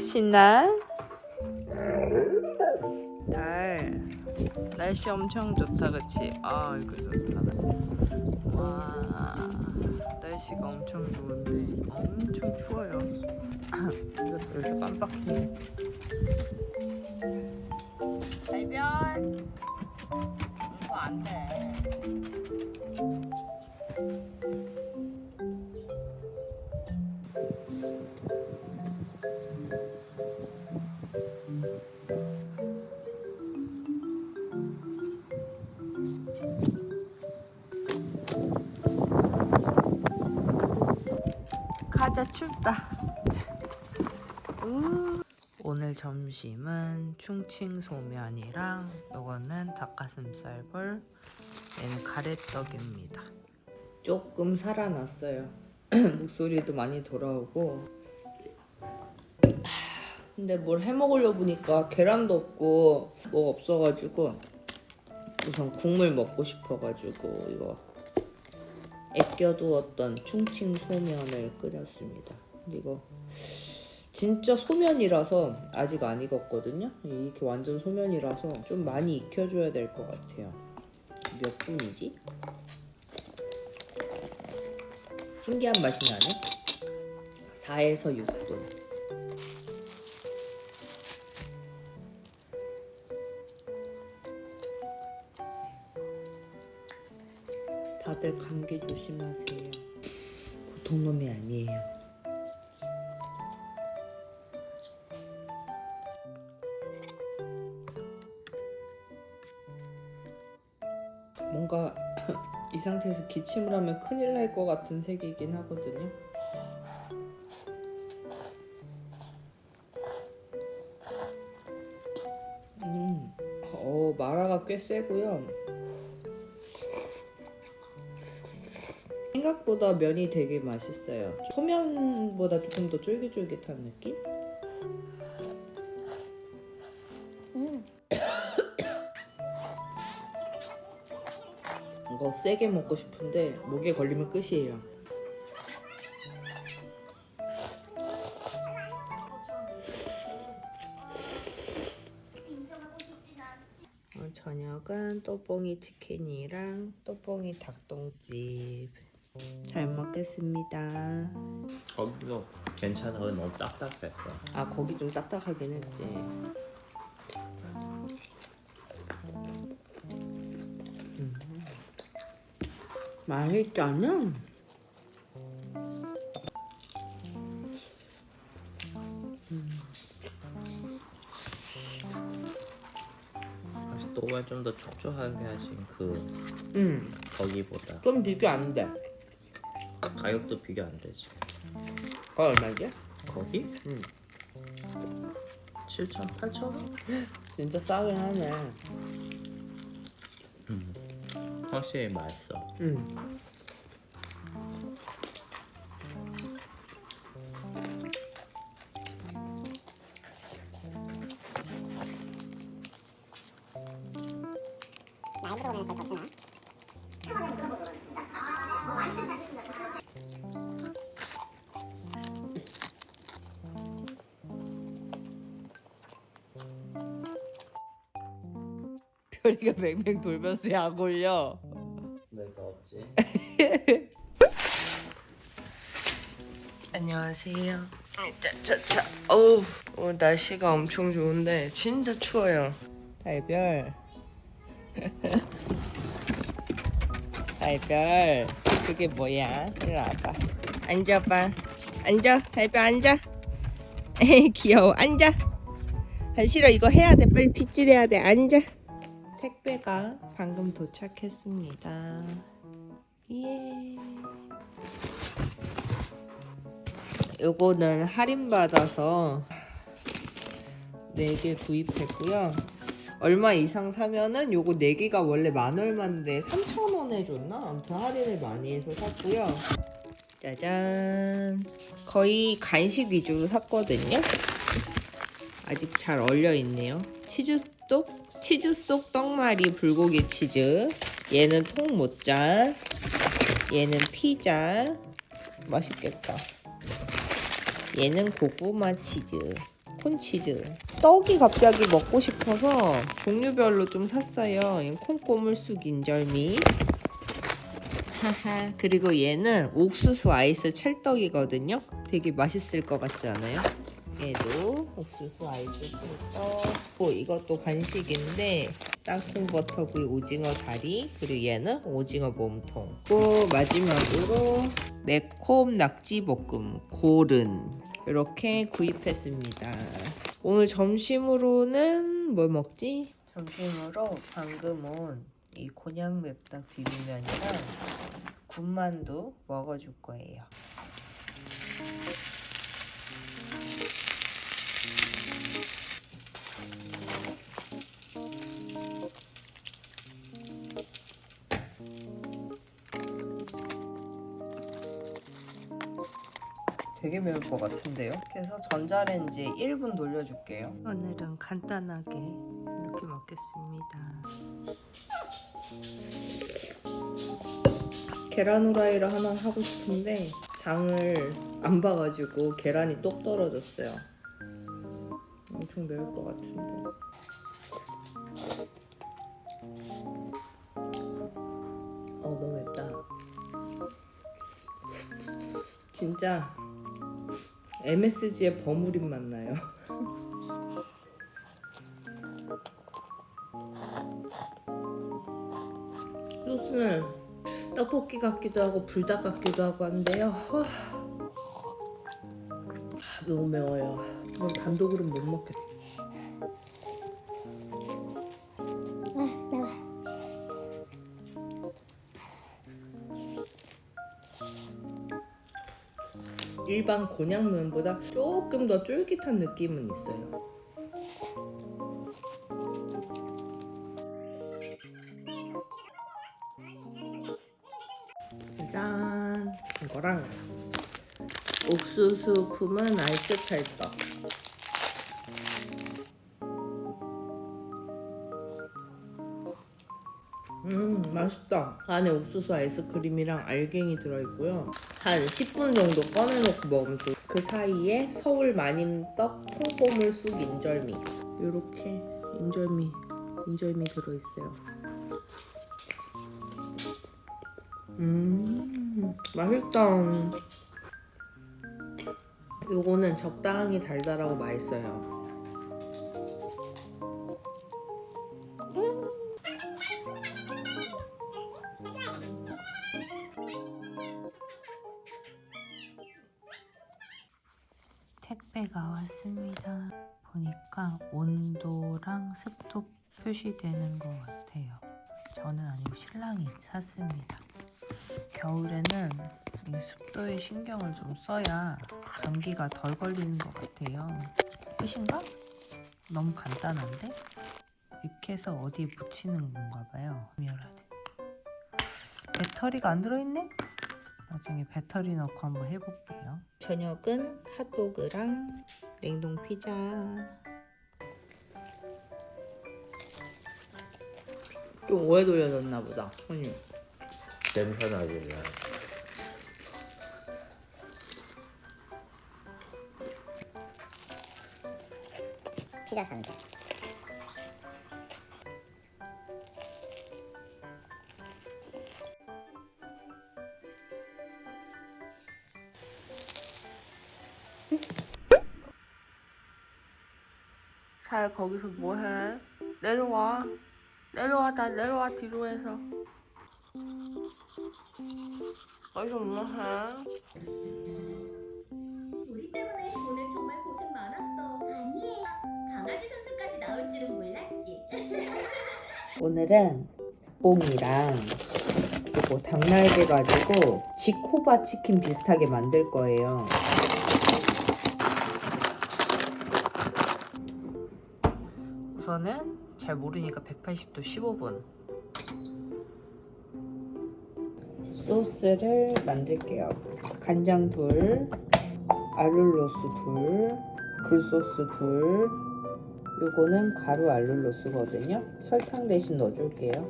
신나? 날 날씨 엄청 좋다 그치? 아 이거 좋다 와 날씨가 엄청 좋은데 엄청 추워요 이렇게 깜빡해 점심은 충칭 소면이랑 요거는 닭가슴살 볼 얘는 가래떡입니다. 조금 살아났어요. 목소리도 많이 돌아오고. 근데 뭘 해먹으려 보니까 계란도 없고 뭐 없어가지고 우선 국물 먹고 싶어가지고 이거 아껴두었던 충칭 소면을 끓였습니다. 이거 진짜 소면이라서 아직 안 익었거든요. 이렇게 완전 소면이라서 좀 많이 익혀줘야 될 것 같아요. 몇 분이지? 신기한 맛이 나네. 4에서 6분. 다들 감기 조심하세요. 보통 놈이 아니에요. 뭔가 이 상태에서 기침을 하면 큰일 날 것 같은 색이긴 하거든요. 음, 어 마라가 꽤 세고요. 생각보다 면이 되게 맛있어요. 소면보다 조금 더 쫄깃쫄깃한 느낌? 세게 먹고 싶은데 목에 걸리면 끝이에요. 오늘 저녁은 또뽕이 치킨이랑 또뽕이 닭똥집 잘 먹겠습니다. 거기도 괜찮아. 근데 너무 딱딱했어. 아 거기 좀 딱딱하긴 했지. 맛있잖아. 또가 좀 더 촉촉하게 하신 그 음, 거기보다 좀 비교 안 돼. 가격도 비교 안 되지. 거 얼마지? 거기? 응. 7천, 8천 원? 진짜 싸긴 하네. 확실히 맛있어. 음. 별이가 맹맹 돌면서 약 올려. 안녕하세요. 자자자. 어우 오늘 날씨가 엄청 좋은데 진짜 추워요. 달별. 달별. 그게 뭐야? 이리 와봐. 앉아봐. 앉아. 달별 앉아. 에이 귀여워. 앉아. 안 싫어 이거 해야 돼. 빨리 빗질해야 돼. 앉아. 택배가 방금 도착했습니다. 요거는 할인 받아서 4개 구입했고요. 얼마 이상 사면은 요거 4개가 원래 만 얼마인데 3,000원에 줬나? 아무튼 할인을 많이 해서 샀고요. 짜잔. 거의 간식 위주로 샀거든요. 아직 잘 얼려 있네요. 치즈 속 치즈 속 떡말이 불고기 치즈. 얘는 통모짜. 얘는 피자. 맛있겠다. 얘는 고구마 치즈, 콘치즈. 떡이 갑자기 먹고 싶어서 종류별로 좀 샀어요. 콩고물쑥 인절미. 하하. 그리고 얘는 옥수수 아이스 찰떡이거든요. 되게 맛있을 것 같지 않아요? 얘도 옥수수 아이스 찰떡. 뭐 이것도 간식인데 땅콩 버터구이 오징어 다리 그리고 얘는 오징어 몸통. 또 마지막으로 매콤 낙지 볶음 고른 이렇게 구입했습니다. 오늘 점심으로는 뭘 먹지? 점심으로 방금 온 이 곤약 맵닭 비빔면이랑 군만두 먹어줄 거예요. 되게 매울 것 같은데요? 그래서 전자레인지에 1분 돌려줄게요. 오늘은 간단하게 이렇게 먹겠습니다. 계란 후라이를 하나 하고 싶은데 장을 안 봐가지고 계란이 똑 떨어졌어요. 엄청 매울 것 같은데. 어 너무 맵다. 진짜 MSG의 버무림 맛 나요. 소스는 떡볶이 같기도 하고 불닭 같기도 하고 한데요. 와. 아, 너무 매워요. 이건 단독으로는 못 먹겠다. 일반 곤약면보다 조금 더 쫄깃한 느낌은 있어요. 짠! 이거랑 옥수수 품은 아이스 찰떡. 음, 맛있다. 안에 옥수수 아이스크림이랑 알갱이 들어있고요. 한 10분 정도 꺼내놓고 먹으면 좋. 그 사이에 서울 마님떡 콩고물 쑥 인절미. 요렇게 인절미, 인절미 들어있어요. 음, 맛있다. 요거는 적당히 달달하고 맛있어요. 택배가 왔습니다. 보니까 온도랑 습도 표시되는 것 같아요. 저는 아니고 신랑이 샀습니다. 겨울에는 이 습도에 신경을 좀 써야 감기가 덜 걸리는 것 같아요. 끝인가? 너무 간단한데? 이렇게 해서 어디에 붙이는 건가 봐요. 미열하대. 배터리가 안 들어있네? 나중에 배터리 넣고 한번 해볼게요. 저녁은 핫도그랑 냉동 피자. 좀 오래 돌려졌나 보다. 손님. 냄새 나길래. 피자 사는 데잘 거기서 뭐해? 내려와. 내려와 다 내려와 뒤로 해서. 거기서 뭐해? 우리 때문에 오늘 정말 고생 많았어. 아니에요. 강아지 선수까지 나올 줄은 몰랐지. 오늘은 뽕이랑 그리고 닭날개 가지고 지코바 치킨 비슷하게 만들 거예요. 우선은 잘 모르니까 180도 15분. 소스를 만들게요. 간장 둘, 알룰로스 둘, 굴소스 둘, 요거는 가루 알룰로스거든요. 설탕 대신 넣어줄게요.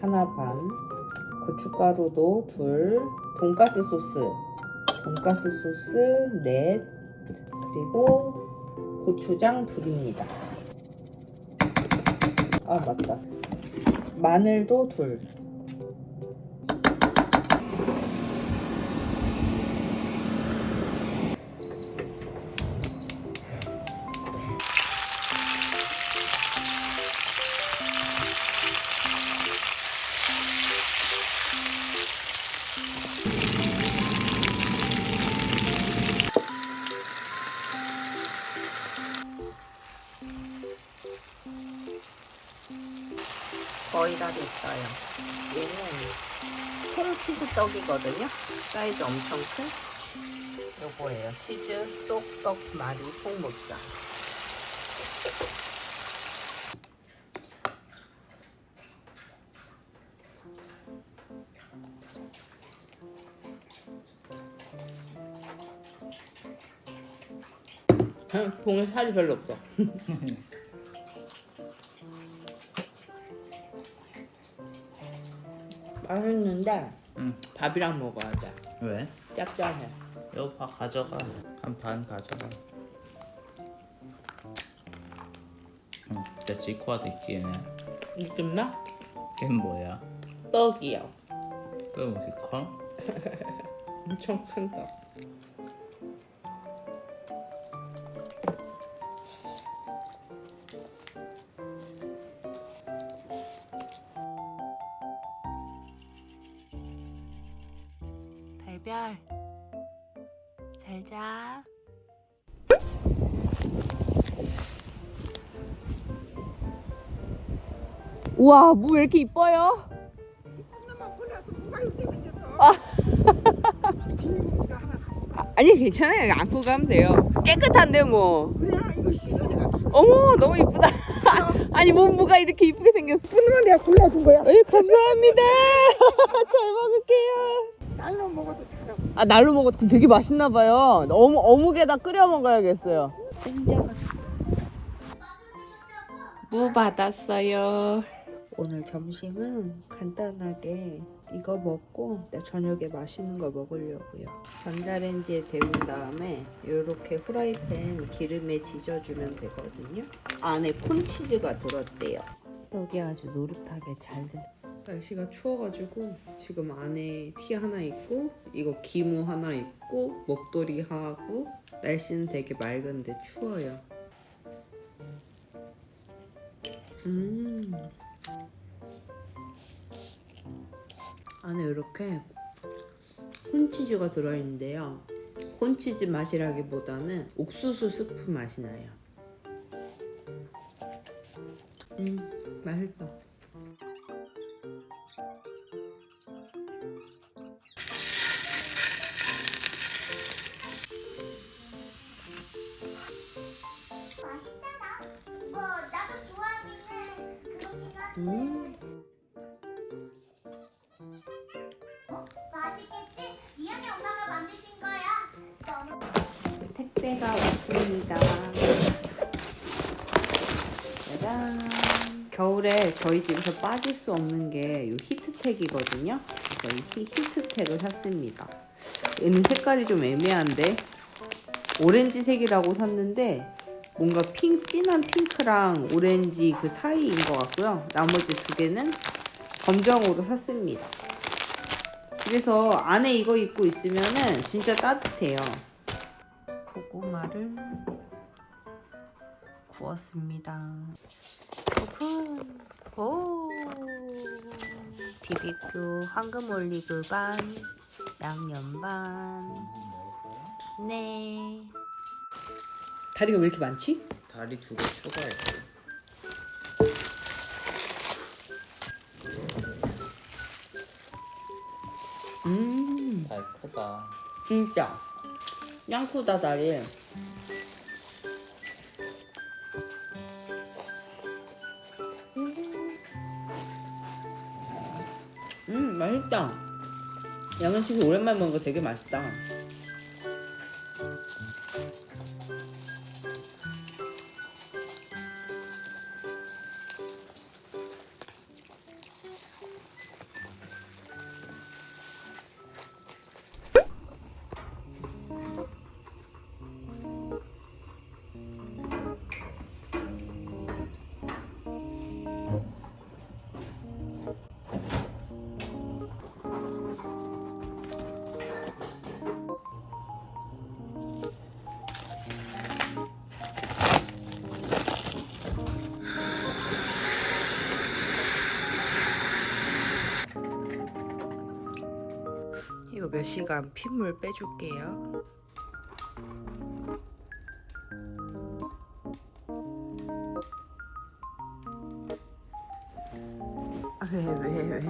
하나 반. 고춧가루도 둘, 돈가스 소스, 돈가스 소스 넷, 그리고 고추장 둘입니다. 아 맞다. 마늘도 둘. 치즈 떡이거든요. 사이즈 엄청 큰 요거예요. 치즈 쏙떡 마리 통목살. 봉에 살이 별로 없어. 맛있는데 응. 밥이랑 먹어야 돼. 왜? 짭짤해. 이거 봐 가져가. 한 반 가져가. 응. 내 지코아도 있기에는. 느낌 나? 걔는 뭐야? 떡이요. 그 뭐지 콩? 엄청 큰 떡. 별. 잘 자. 우와 무 왜 이렇게 이뻐요? 아, 아니 괜찮아요. 안고 가면 돼요. 깨끗한데 뭐. 어머 너무 이쁘다. 아니 몸무가 이렇게 이쁘게 생겼어. 그러면 내가 골라준 거야. 에이 감사합니다. 잘 먹을게요 날로 먹어도 잘하고. 아 날로 먹어도 되게 맛있나 봐요. 어묵, 어묵에다 끓여 먹어야겠어요. 무 받았어요. 오늘 점심은 간단하게 이거 먹고 저녁에 맛있는 거 먹으려고요. 전자레인지에 데운 다음에 이렇게 후라이팬 기름에 지져주면 되거든요. 안에 콘치즈가 들었대요. 떡이 아주 노릇하게 잘 된. 날씨가 추워가지고 지금 안에 티 하나 있고 이거 기모 하나 있고 목도리 하고 날씨는 되게 맑은데 추워요. 음. 안에 이렇게 콘치즈가 들어있는데요. 콘치즈 맛이라기보다는 옥수수 스프 맛이 나요. 음, 맛있다. 음. 어? 맛있겠지? 미연이 엄마가 만드신 거야. 너무 택배가 왔습니다. 짜잔. 겨울에 저희 집에서 빠질 수 없는 게 이 히트텍이거든요. 그래서 히트텍을 샀습니다. 얘는 색깔이 좀 애매한데 오렌지색이라고 샀는데 뭔가 핑 진한 핑크랑 오렌지 그 사이인 것 같고요. 나머지 두 개는 검정으로 샀습니다. 집에서 안에 이거 입고 있으면은 진짜 따뜻해요. 고구마를 구웠습니다. 오픈! 오! BBQ 황금 올리브 반, 양념 반. 네. 다리가 왜 이렇게 많지? 다리 두 개 추가했어. 음, 다리 크다. 진짜. 짱크다 다리. 음, 맛있다. 양은식이 오랜만에 먹은 거 되게 맛있다. 몇 시간 핏물 빼줄게요. 아, 왜, 왜, 왜.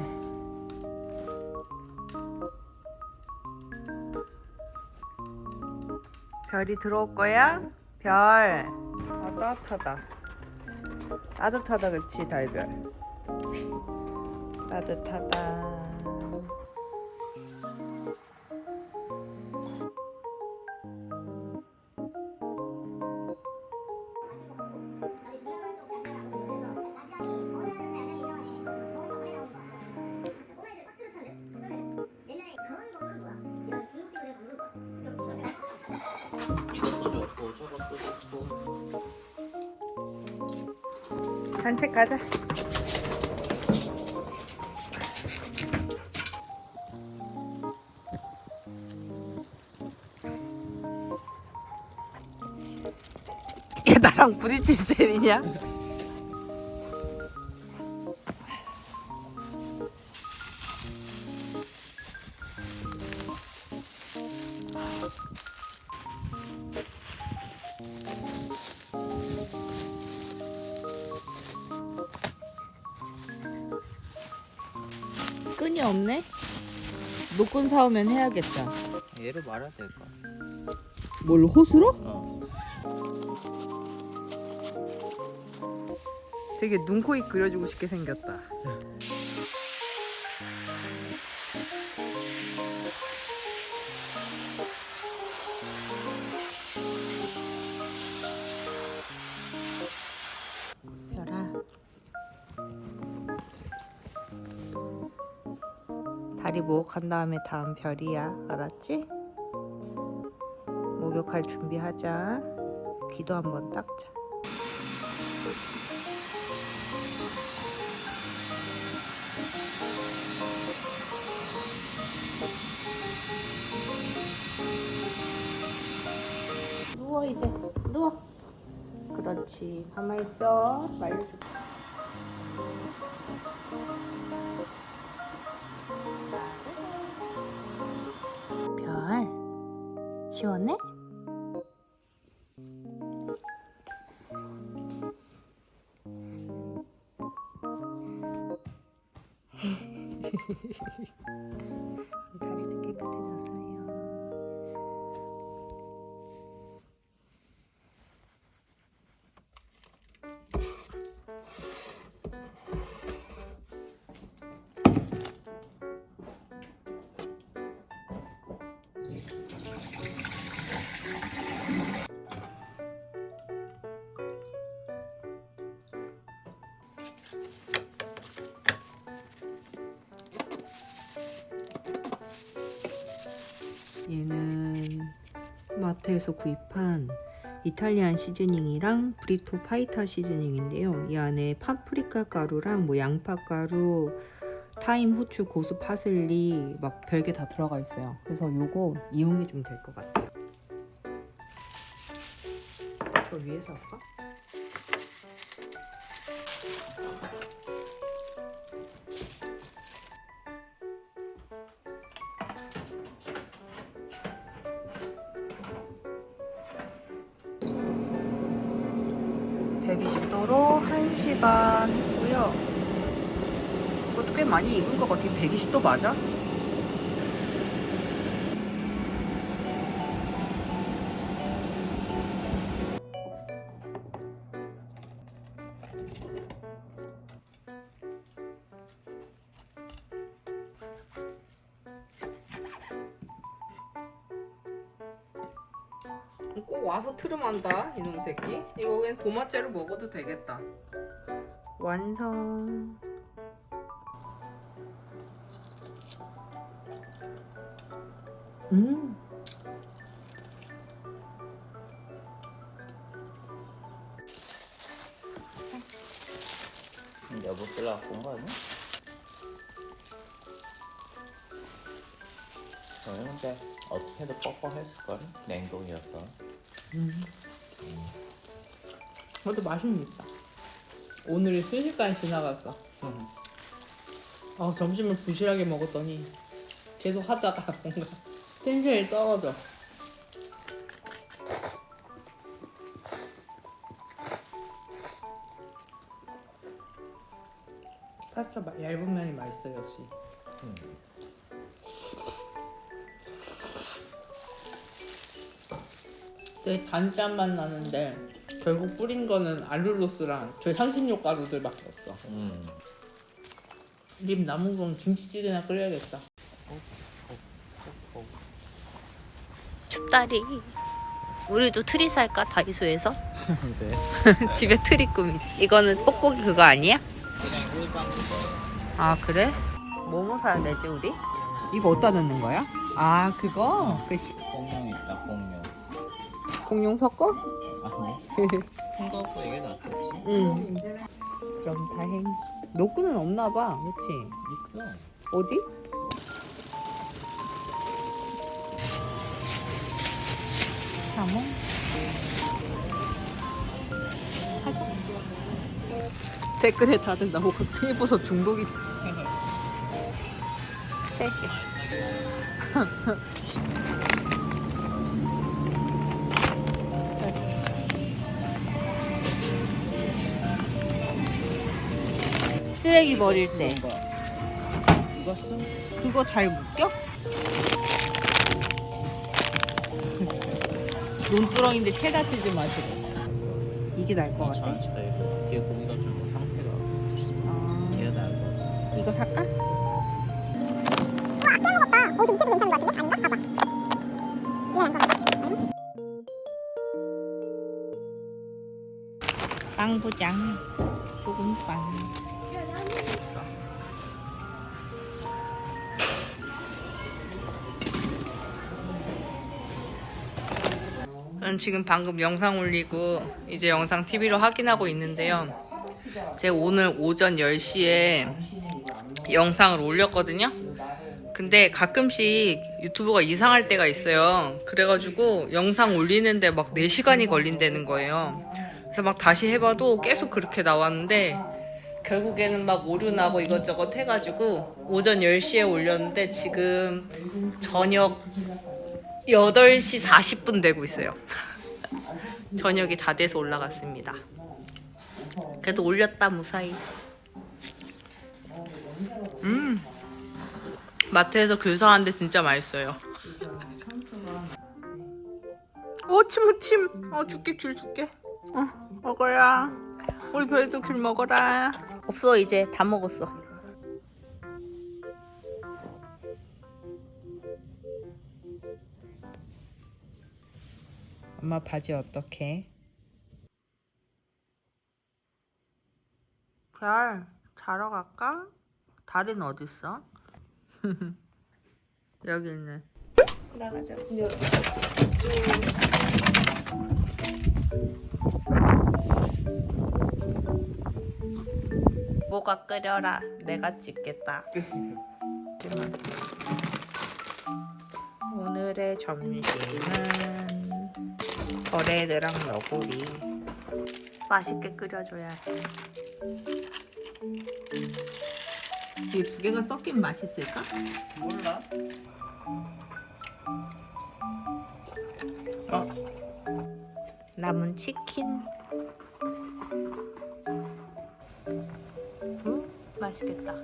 별이 들어올 거야? 별. 아, 따뜻하다. 따뜻하다, 그치, 달별. 따뜻하다. 이것도 좋고 저것도 좋고. 산책 가자. 얘 나랑 부딪힐 셈이냐? 끈이 없네? 노끈 사오면 해야겠다. 얘를 말아야 될 거. 뭘 호수로? 어. 되게 눈, 코, 입 그려주고 싶게 생겼다. 목욕한 다음에 다음 별이야. 알았지? 목욕할 준비하자. 귀도 한번 닦자. 누워 이제 누워 그렇지 가만히 있어 말려줄게 시원해? 다 얘는 마트에서 구입한 이탈리안 시즈닝이랑 브리토 파이타 시즈닝인데요. 이 안에 파프리카 가루랑 뭐 양파 가루, 타임, 후추, 고수, 파슬리 막 별게 다 들어가 있어요. 그래서 요거 이용해 주면 될것 같아요. 저 위에서 할까? 많이 익은 것 같아 (120도) 맞아? 꼭 와서 트름한다 이놈 새끼. 이거 그냥 도마째로 먹어도 되겠다. 완성 음. 여보 쓸라고 본거 아니야? 저는 근데 어떻게 해도 뻑뻑했을걸? 냉동이어서. 그것도 맛은 있다 오늘이 순식간에 지나갔어. 아 점심을 부실하게 먹었더니 계속 하다가 뭔가 텐션이 떨어져. 파스타 마- 얇은 면이 맛있어요 역시. 음. 되게 단짠 맛 나는데 결국 뿌린 거는 알룰로스랑 저 향신료 가루들밖에 없어. 음. 립 남은 건 김치찌개나 끓여야겠다. 춥다리. 우리도 트리 살까 다이소에서? 네. 집에 트리 꾸미. 이거는 뽁뽁이 그거 아니야? 그냥 일반 아 그래? 뭐뭐 사야 되지 우리? 이거 어디다 넣는 거야? 아 그거? 그 시... 공룡 있다 공룡. 공룡 섞어? 아니. 큰 거고 이게 낫겠지. 응. 그럼 다행. 노크는 없나 봐, 그렇지? 있어. 어디? 사몽? 하자. 댓글에 다들 나보고 피부서 중독이 세 개. 쓰레기 버릴 때 이거? 그거 잘 묶여? 논두렁인데 채 다치지 마시고 이게 나을 것 같아 전체 뒤에 고기가 좀 상태가 아, 뒤에 나고. 이거 살까? 빵부장 소금빵 저는 지금 방금 영상 올리고 이제 영상 TV로 확인하고 있는데요. 제가 오늘 오전 10시에 영상을 올렸거든요. 근데 가끔씩 유튜브가 이상할 때가 있어요. 그래가지고 영상 올리는데 막 4시간이 걸린다는 거예요. 그래서 막 다시 해봐도 계속 그렇게 나왔는데 결국에는 막 오류 나고 이것저것 해가지고 오전 10시에 올렸는데 지금 저녁 8시 40분 되고 있어요. 저녁이 다 돼서 올라갔습니다. 그래도 올렸다 무사히. 음. 마트에서 귤 사왔는데 진짜 맛있어요. 오, 침무침. 어, 줄게, 귤 줄게. 어, 먹어야. 우리 별도 귤 먹어라. 없어, 이제 다 먹었어. 엄마 바지 어떡해? 별, 자러 갈까? 달은 어딨어? 여기 있네. 나가자. 뭐가 끓여라. 내가 찍겠다. 오늘의 점심은 거래드랑 너구리. 맛있게 끓여줘야 해. 이게 두 개가 섞인 맛있을까? 몰라. 남은 치킨. 음, 맛있겠다.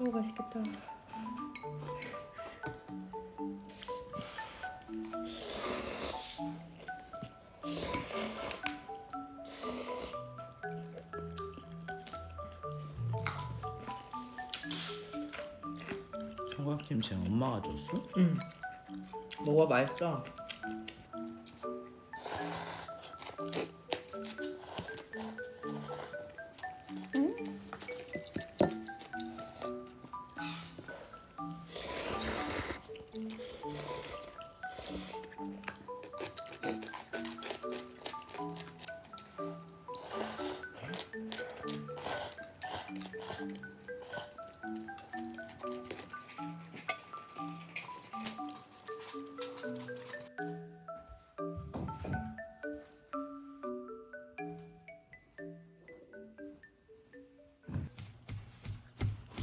오 맛있겠다. 뭐가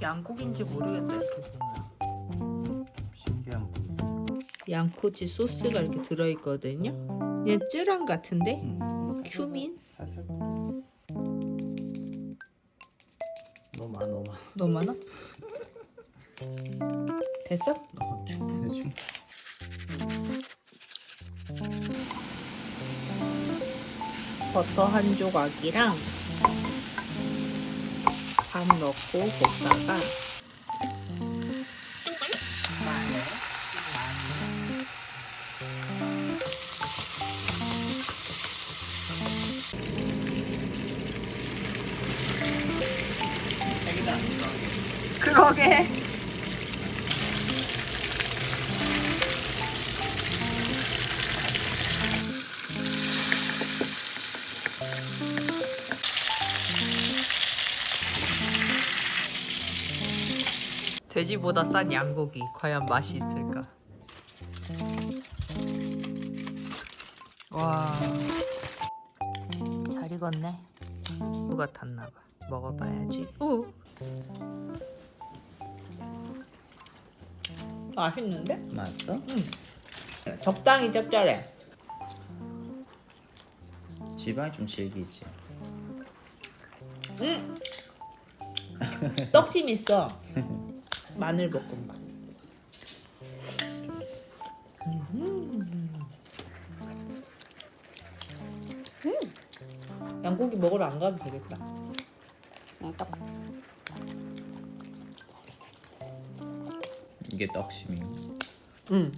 양고기인지 모르겠다 이렇게 보면. 신기한 부위. 양꼬치 소스가 이렇게 들어있거든요. 그냥 쯔랑 같은데 음. 큐민 살살. 너무 많아 너무 많아. 너무 많아? 됐어? 충분해 충분. 버터 한 조각이랑 밥 넣고 볶다가. 그러게. 돼지보다 싼 양고기 과연 맛이 있을까? 와, 잘 익었네. 누가 탔나 봐. 먹어봐야지. 오. 맛있는데? 맞어? 적당히 짭짤해. 지방이 좀 질기지. 떡심 있어. 마늘 볶음밥. 음. 양고기 먹으러 안 가도 되겠다. 이게 떡심이. 응.